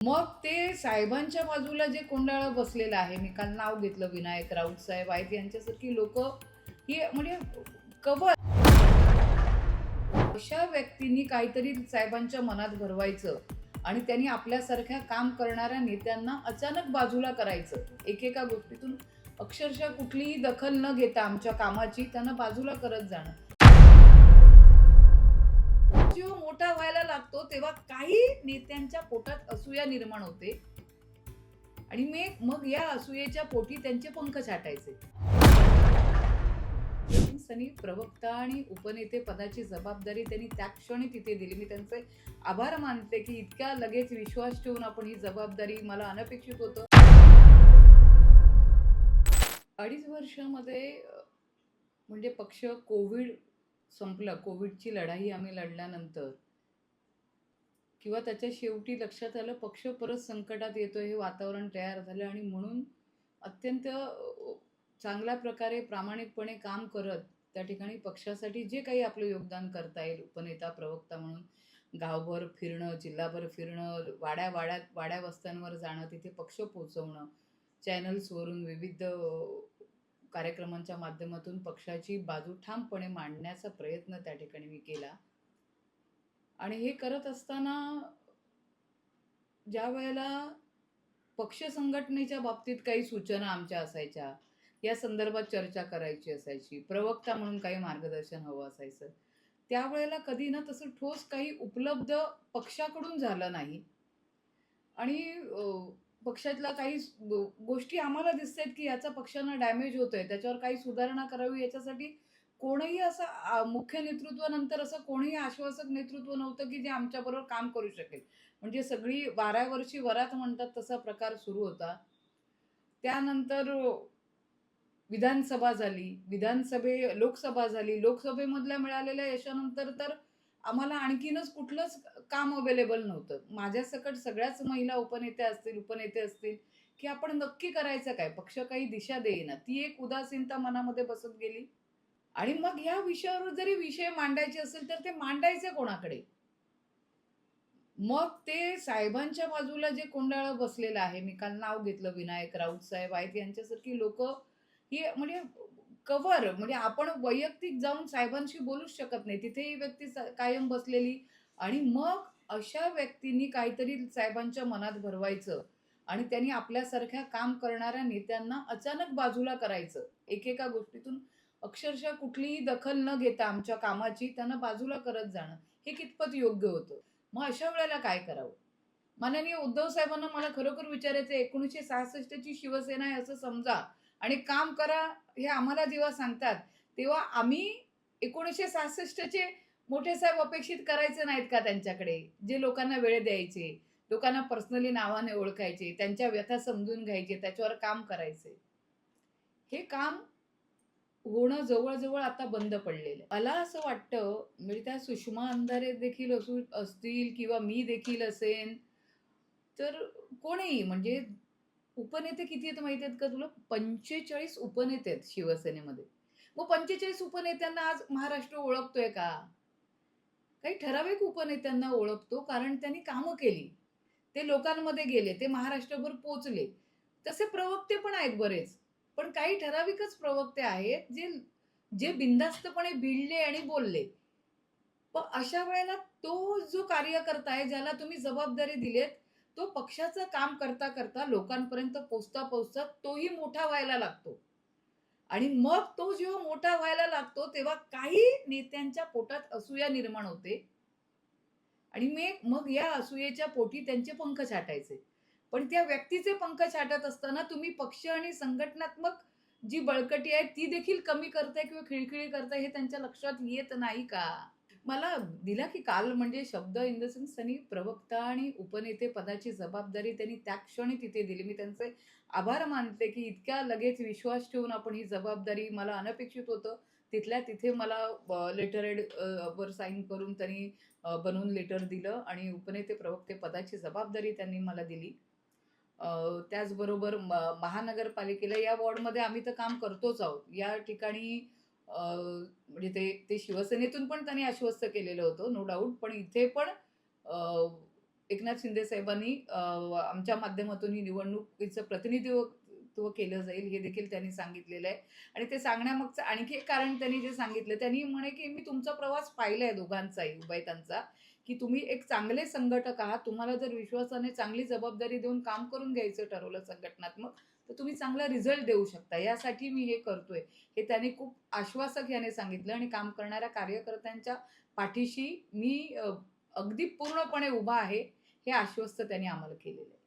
मग ते साहेबांच्या बाजूला जे कोंडाळा बसलेलं आहे मी काल नाव घेतलं विनायक राऊत साहेब आहेत यांच्यासारखी लोक ही म्हणजे कवर अशा व्यक्तींनी काहीतरी साहेबांच्या मनात भरवायचं आणि त्यांनी आपल्यासारख्या काम करणाऱ्या नेत्यांना अचानक बाजूला करायचं. एकेका गोष्टीतून अक्षरशः कुठलीही दखल न घेता आमच्या कामाची त्यांना बाजूला करत जाणं. जेव्हा मोठा व्हायला लागतो तेव्हा काही नेत्यांच्या पोटात असूया निर्माण होते. आणि मी मग या असूयेच्या पोटी त्यांचे पंख छाटायचे. सनी प्रवक्ता आणि उपनेते पदाची जबाबदारी त्यांनी त्या क्षणी तिथे दिली. मी त्यांचे आभार मानते की इतक्या लगेच विश्वास ठेवून आपण ही जबाबदारी मला अनपेक्षित होतं. अडीच वर्षामध्ये म्हणजे पक्ष कोविड संपलं कोविडची लढाई आम्ही लढल्यानंतर. किंवा त्याच्या शेवटी लक्षात आलं पक्ष परत संकटात येतो हे वातावरण तयार झालं आणि म्हणून अत्यंत चांगल्या प्रकारे प्रामाणिकपणे काम करत त्या ठिकाणी पक्षासाठी जे काही आपलं योगदान करता येईल उपनेता प्रवक्ता म्हणून गावभर फिरणं जिल्हाभर फिरणं वाड्या वाड्यात वाड्या वस्त्यांवर जाणं तिथे पक्ष पोचवणं चॅनल्सवरून विविध कार्यक्रमांच्या माध्यमातून पक्षाची बाजू ठामपणे मांडण्याचा प्रयत्न त्या ठिकाणी मी केला. आणि हे करत असताना ज्या वेळेला पक्ष संघटनेच्या बाबतीत काही सूचना आमच्या असायच्या या संदर्भात चर्चा करायची असायची प्रवक्ता म्हणून काही मार्गदर्शन हवं असायचं त्यावेळेला कधी ना तसं ठोस काही उपलब्ध पक्षाकडून झालं नाही. आणि पक्षातल्या काही गोष्टी आम्हाला दिसतात की याचा पक्षांना डॅमेज होतोय. त्याच्यावर काही सुधारणा करावी याच्यासाठी कोणीही असं मुख्य नेतृत्वानंतर असं कोणीही आश्वासक नेतृत्व नव्हतं की जे आमच्याबरोबर काम करू शकेल. म्हणजे सगळी वाऱ्यावरची वरात म्हणतात तसा प्रकार सुरू होता. त्यानंतर विधानसभा झाली विधानसभे लोकसभा झाली. लोकसभेमधल्या मिळालेल्या यशानंतर तर आम्हाला आणखीनच कुठलंच काम अवेलेबल नव्हतं. माझ्या सकट सगळ्याच महिला उपनेत्या असतील उपनेते असतील की आपण नक्की करायचं काय? पक्ष काही दिशा देईना. ती एक उदासीनता मनामध्ये बसत गेली. आणि मग ह्या विषयावर जरी विषय मांडायचे असेल तर ते मांडायचे कोणाकडे? मग ते साहेबांच्या बाजूला जे कोंडाळं बसलेलं आहे मी काल नाव घेतलं विनायक राऊत साहेब आहेत यांच्यासारखी लोक ही म्हणजे कव्हर म्हणजे आपण वैयक्तिक जाऊन साहेबांशी बोलूच शकत नाही. तिथे ही व्यक्ती कायम बसलेली आणि मग अशा व्यक्तींनी काहीतरी साहेबांच्या मनात भरवायचं आणि त्यांनी आपल्यासारख्या काम करणाऱ्या नेत्यांना अचानक बाजूला करायचं. एकेका गोष्टीतून अक्षरशः कुठलीही दखल न घेता आमच्या कामाची त्यांना बाजूला करत जाणं हे कितपत योग्य होतं? मग अशा वेळेला काय करावं? माननीय उद्धव साहेबांना मला खरोखर विचारायचं एकोणीसशे सहासष्टची शिवसेना आहे असं समजा आणि काम करा हे आम्हाला जेव्हा सांगतात तेव्हा आम्ही एकोणीसशे सहासष्टचे मोठे साहेब अपेक्षित करायचे नाहीत का त्यांच्याकडे? जे लोकांना वेळ द्यायचे लोकांना पर्सनली नावाने ओळखायचे त्यांच्या व्यथा समजून घ्यायचे त्याच्यावर काम करायचे. हे काम होणं जवळजवळ आता बंद पडलेलं मला असं वाटतं म्हणजे त्या सुषमा अंधारे देखील असू असतील किंवा मी देखील असेन तर कोणीही म्हणजे उपनेते किती आहेत माहिती आहेत का तुला? पंचेचाळीस उपनेते आहेत शिवसेनेमध्ये. मग पंचेचाळीस उपनेत्यांना आज महाराष्ट्र ओळखतोय का? काही ठराविक उपनेत्यांना ओळखतो कारण त्यांनी कामं केली. ते लोकांमध्ये गेले ते महाराष्ट्रभर पोचले. तसे प्रवक्ते पण आहेत बरेच. पण काही ठराविकच प्रवक्ते आहेत जे जे बिंदास्तपणे भिडले आणि बोलले. पण अशा वेळेला तो जो कार्यकर्ता आहे ज्याला तुम्ही जबाबदारी दिलेत तो पक्षाचं काम करता करता लोकांपर्यंत पोचता पोचता तोही मोठा व्हायला लागतो. आणि मग तो जेव्हा मोठा व्हायला लागतो तेव्हा काही नेत्यांच्या पोटात असूया निर्माण होते. आणि मी मग या असूयेच्या पोटी त्यांचे पंख छाटायचे. पण त्या व्यक्तीचे पंख छाटत असताना तुम्ही पक्ष आणि संघटनात्मक जी बळकटी आहे ती देखील कमी करताय किंवा खिळखिळी करताय हे त्यांच्या लक्षात येत नाही का? मला दिला की काल म्हणजे शब्द इन द सेन्स त्यांनी प्रवक्ता आणि उपनेते पदाची जबाबदारी त्यांनी त्या क्षणी तिथे दिली. मी त्यांचे आभार मानते की इतक्या लगेच विश्वास ठेवून आपण ही जबाबदारी मला अनपेक्षित होतं. तिथल्या तिथे मला लेटर एड वर साईन करून त्यांनी बनवून लेटर दिलं आणि उपनेते प्रवक्ते पदाची जबाबदारी त्यांनी मला दिली. त्याचबरोबर म- महानगरपालिकेला या वॉर्डमध्ये आम्ही तर काम करतोच आहोत. या ठिकाणी म्हणजे ते ते शिवसेनेतून पण त्यांनी आश्वस्त केलेलं होतं नो डाऊट पण इथे पण एकनाथ शिंदे साहेबांनी आमच्या माध्यमातून ही निवडणुकीचं प्रतिनिधित्व केलं जाईल हे देखील त्यांनी सांगितलेलं आहे. आणि ते सांगण्यामागचं आणखी एक कारण त्यांनी जे सांगितलं त्यांनी म्हणे की मी तुमचा प्रवास पाहिला आहे दोघांचाही उभयतांचा की तुम्ही एक चांगले संघटक आहात. तुम्हाला जर विश्वासाने चांगली जबाबदारी देऊन काम करून घ्यायचं ठरवलं संघटनात्मक तर तुम्ही चांगला रिझल्ट देऊ शकता. यासाठी मी हे करतोय. हे त्याने खूप आश्वासक याने सांगितलं आणि काम करणाऱ्या कार्यकर्त्यांच्या पाठीशी मी अगदी पूर्णपणे उभा आहे हे आश्वस्त त्यांनी आम्हाला केलेलं आहे.